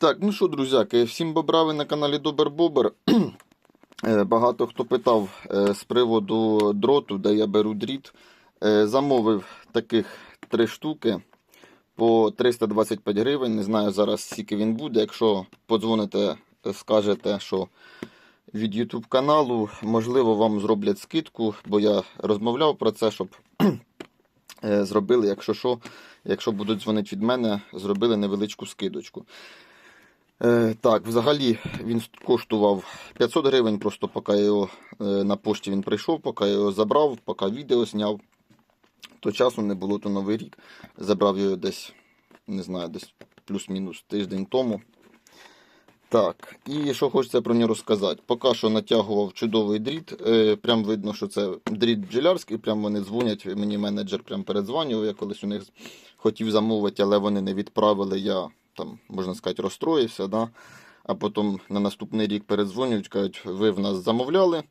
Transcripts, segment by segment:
Так, ну що, друзяки, всім бобрави на каналі Добер Бобер. Е, Багато хто питав е, з приводу дроту, де я беру дріт. Е, Замовив таких три штуки по 325 гривень. Не знаю зараз, скільки він буде. Якщо подзвоните, скажете, що від YouTube каналу, можливо, вам зроблять скидку, бо я розмовляв про це, щоб зробили, якщо що, якщо будуть дзвонити від мене, зробили невеличку скидочку. Е, так, взагалі він коштував 500 гривень, просто поки його е, на пошті він прийшов, поки його забрав, поки відео зняв. То часу не було, то новий рік. Забрав його десь, не знаю, десь плюс-мінус тиждень тому. Так, і що хочеться про нього розказати. Поки що натягував чудовий дріт. Е, прям видно, що це дріт бджолярський. Прям вони дзвонять. Мені менеджер прям передзвонював. Я колись у них хотів замовити, але вони не відправили. Я там, можна сказати, розстроївся. Да? А потім на наступний рік передзвонюють, кажуть, ви в нас замовляли.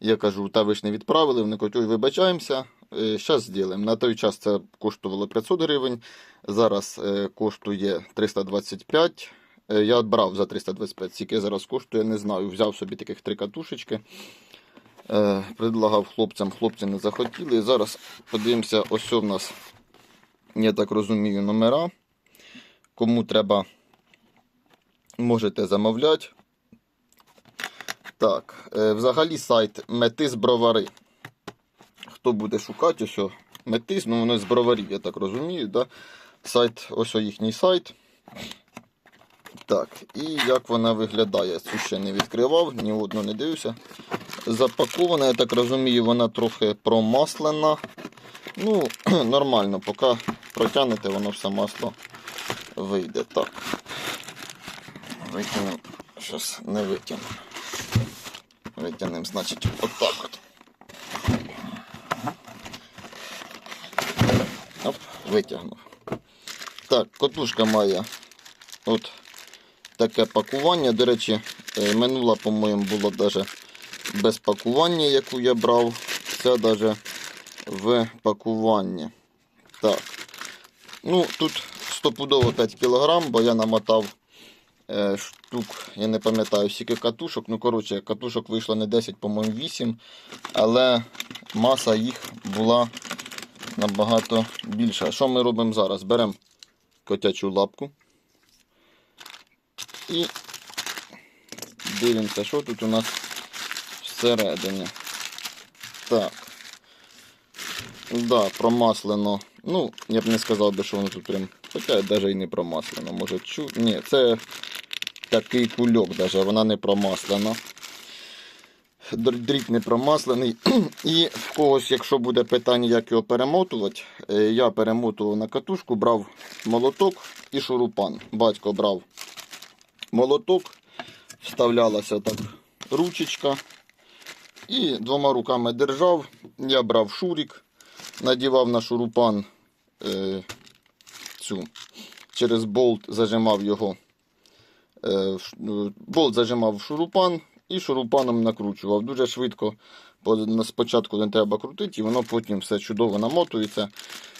Я кажу, та ви ж не відправили. Вони кажуть, ой, вибачаємося. Зараз зробимо. На той час це коштувало 500 гривень. Зараз е, коштує 325 Е, Я брав за 325, скільки зараз коштує, не знаю. Взяв собі таких три катушечки. Е, предлагав хлопцям, хлопці не захотіли. Зараз подивимося, ось у нас, я так розумію, номера. Кому треба, можете замовляти. Так, е, взагалі сайт Метис Бровари. Хто буде шукати, ось Метис, ну воно з броварів, я так розумію. Да? Сайт, ось їхній сайт. Так, і як вона виглядає? Цю ще не відкривав, ні одну не дивився. Запакована, я так розумію, вона трохи промаслена. Ну, нормально, поки протягнете, воно все масло вийде. Так. Витягнемо. Щось не витягнемо. Витягнемо, значить, отак от. Оп, витягнув. Так, котушка має от таке пакування. До речі, е, минула, по-моєму, було навіть без пакування, яку я брав. Це навіть в пакуванні. Так. Ну, тут стопудово 5 кг, бо я намотав е, штук, я не пам'ятаю, скільки катушок. Ну, коротше, катушок вийшло не 10, по-моєму, 8. Але маса їх була набагато більша. Що ми робимо зараз? Беремо котячу лапку. І дивимося, що тут у нас всередині. Так. Да, промаслено. Ну, я б не сказав би, що воно тут прям. Хоча навіть і не промаслено. Може чу. Ні, це такий кульок, навіть вона не промаслена. Др- Дріт не промаслений. І в когось, якщо буде питання, як його перемотувати, е, я перемотував на катушку, брав молоток і шурупан. Батько брав молоток, вставлялася так ручечка. І двома руками держав. Я брав шурік, надівав на шурупан е, цю, через болт зажимав його. Е, ну, болт зажимав шурупан і шурупаном накручував. Дуже швидко. Спочатку не треба крутити, і воно потім все чудово намотується.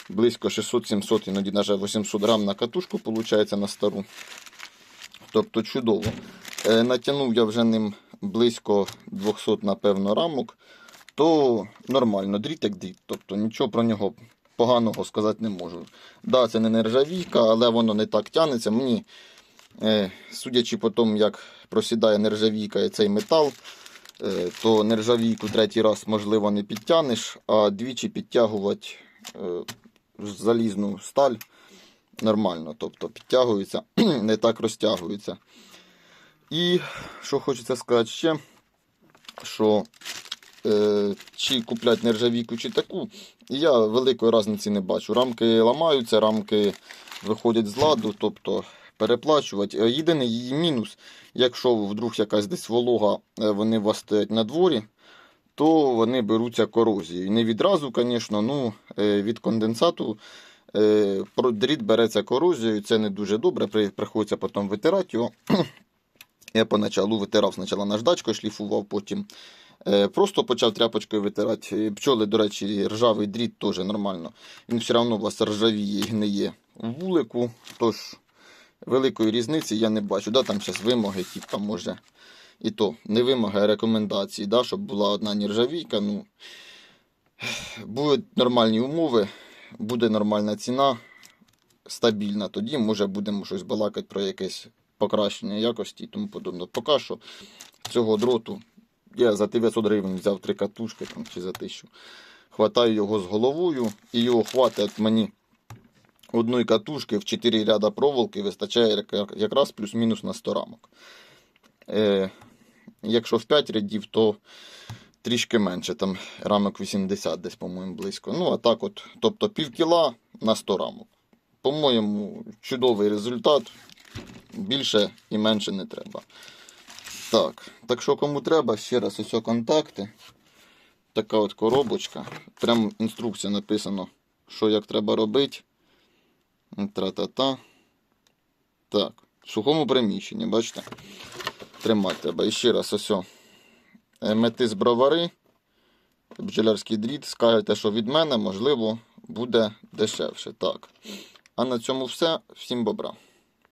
Близько 600-700, іноді навіть 800 грам на катушку, виходить, на стару. Тобто чудово. Е, натягнув я вже ним близько 200, напевно, рамок, то нормально, дріт як дріт. Тобто нічого про нього поганого сказати не можу. Да, це не нержавійка, але воно не так тягнеться. Мені, е, судячи по тому, як просідає нержавійка і цей метал, е, то нержавійку третій раз, можливо, не підтягнеш, а двічі підтягувати е, залізну сталь нормально. Тобто підтягується, не так розтягується. І що хочеться сказати ще, що чи купляти нержавійку, чи таку, я великої різниці не бачу. Рамки ламаються, рамки виходять з ладу, тобто переплачувати. Е, Єдиний її мінус, якщо вдруг якась десь волога, е, вони у вас стоять на дворі, то вони беруться корозією. Не відразу, звісно, ну, е, від конденсату е, дріт береться корозією, це не дуже добре, приходиться потім витирати його. Я поначалу витирав спочатку наждачкою, шліфував, потім е, просто почав тряпочкою витирати. Е, Пчоли, до речі, ржавий дріт теж нормально. Він все одно вас ржавіє і гниє в вулику. Тож, великої різниці я не бачу. Да, там зараз вимоги, типа, може. І то, не вимоги, а рекомендації, да, щоб була одна нержавійка. Ну, будуть нормальні умови, буде нормальна ціна, стабільна. Тоді, може, будемо щось балакати про якесь покращення якості і тому подобне. Поки що цього дроту я за 900 гривень взяв три катушки там, чи за 1000. Хватаю його з головою, і його хватить мені одної катушки в 4 ряда проволоки вистачає якраз плюс-мінус на 100 рамок. Е, якщо в 5 рядів, то трішки менше, там рамок 80 десь, по-моєму, близько. Ну, а так от, тобто пів кіла на 100 рамок. По-моєму, чудовий результат. Більше і менше не треба. Так, так що кому треба, ще раз ось контакти. Така от коробочка. Прям інструкція написано, що як треба робити. Тра-та-та. Так, в сухому приміщенні, бачите? Тримати треба. І ще раз ось. Е, Метис бровари, бджолярський дріт. Скажете, що від мене, можливо, буде дешевше. Так. А на цьому все. Всім бобра.